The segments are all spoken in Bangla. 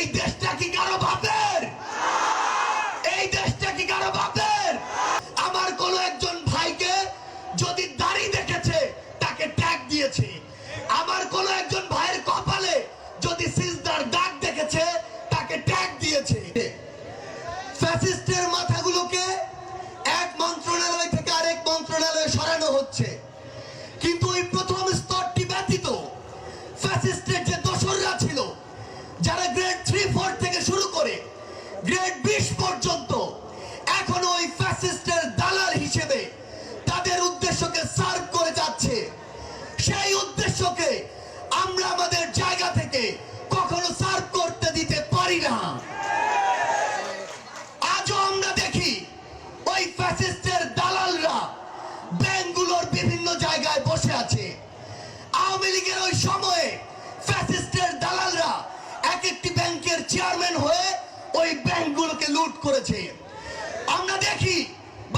এই দেশটা কি কারও বাপের? এই দেশটা কি কারও বাপের? আমার কোন একজন ভাইকে যদি দাড়ি দেখেছে, তাকে ট্যাগ দিয়েছে। আমার কোন একজন ভাইয়ের কপালে যদি সিজদার দাগ দেখেছে, তাকে ট্যাগ দিয়েছে। ফ্যাসিস্টের মাথাগুলোকে এক মন্ত্রণালয় থেকে আরেক মন্ত্রণালয়ে সরানো হচ্ছে। কিন্তু ওই প্রথম স্তরটি ব্যতীত ফ্যাসিস্টের যে গ্রেড বিশ পর্যন্ত ওই ব্যাংকগুলোকে লুট করেছে। আমরা দেখি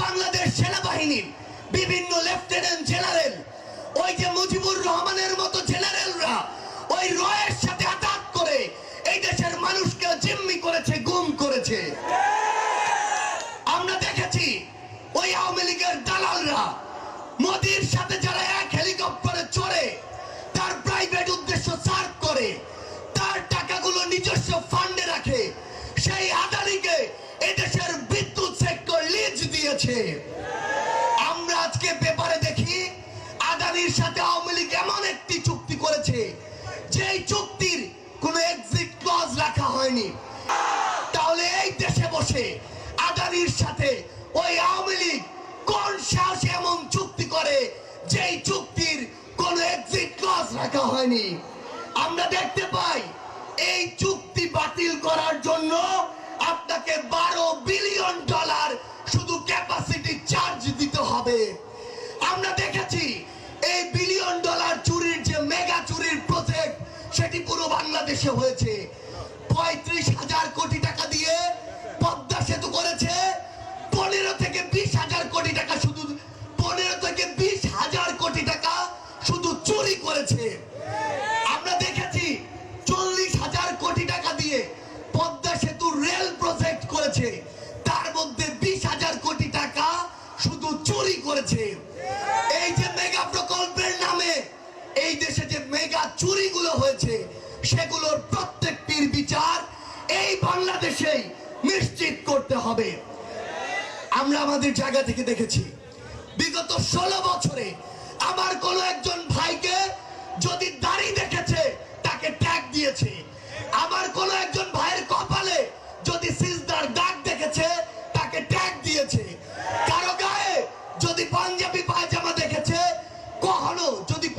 বাংলাদেশ সেনাবাহিনীর বিভিন্ন লেফটেন্যান্ট জেনারেল, ওই যে মুজিবুর রহমানের মতো জেনারেলরা ওই রয়ের সাথে আঘাত করে এই দেশের মানুষকে জিম্মি করেছে, গুম করেছে। আমরা দেখেছি ওই আওয়ামী লীগের দালালরা মোদির সাথে যারা এক হেলিকপ্টারে চড়ে, তার প্রাইভেট উদ্দেশ্য সার্ভ করে লিজ আমরা আজকে পেপারে দেখি, আদানির সাথে আওয়ামী লীগ এমন একটি চুক্তি করেছে, যেই চুক্তির কোনো এক্সিট ক্লজ রাখা হয়নি। তাহলে এই দেশে বসে আদানির সাথে ওই আওয়ামী লীগ কোন সাহসে এমন চুক্তি করে, যেই চুক্তির কোন এক্সিট ক্লজ রাখা হয়নি? আমরা দেখতে পাই, এই চুক্তি বাতিল করার জন্য আপনাকে চুরি করেছে। এই যে মেগা প্রকল্পের নামে এই দেশে যে মেগা চুরিগুলো হয়েছে, সেগুলোর প্রত্যেকটির বিচার এই বাংলাদেশেই নিশ্চিত করতে হবে। আমরা আমাদের জায়গা থেকে দেখেছি, বিগত ষোলো বছরে আমার কোন একজন ভাইকে যদি দাড়ি দেখেছে, তাকে ট্যাগ দিয়েছে। আমার কোন একজন ভাইয়ের কপালে যদি সিজদার দাগ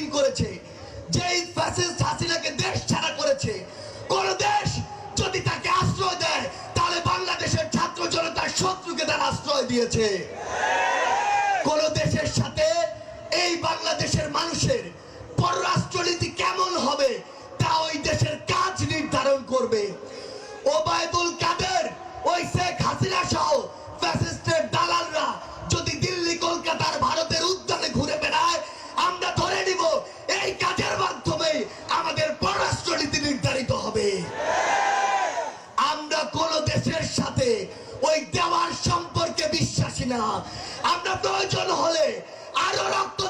স্বাধীন করেছে, যেই ফ্যাসিস্ট হাসিনাকে দেশ ছাড়া করেছে, কোন দেশ যদি তাকে আশ্রয় দেয়, তাহলে বাংলাদেশের ছাত্র জনতার শত্রুকে তার আশ্রয় দিয়েছে। কোন দেশের সাথে এই বাংলাদেশের মানুষের পররাষ্ট্রনীতি কেমন হবে দেশের সাথে ওই দেওয়ার সম্পর্কে বিশ্বাসী না। আমরা প্রয়োজন হলে আরও রক্ত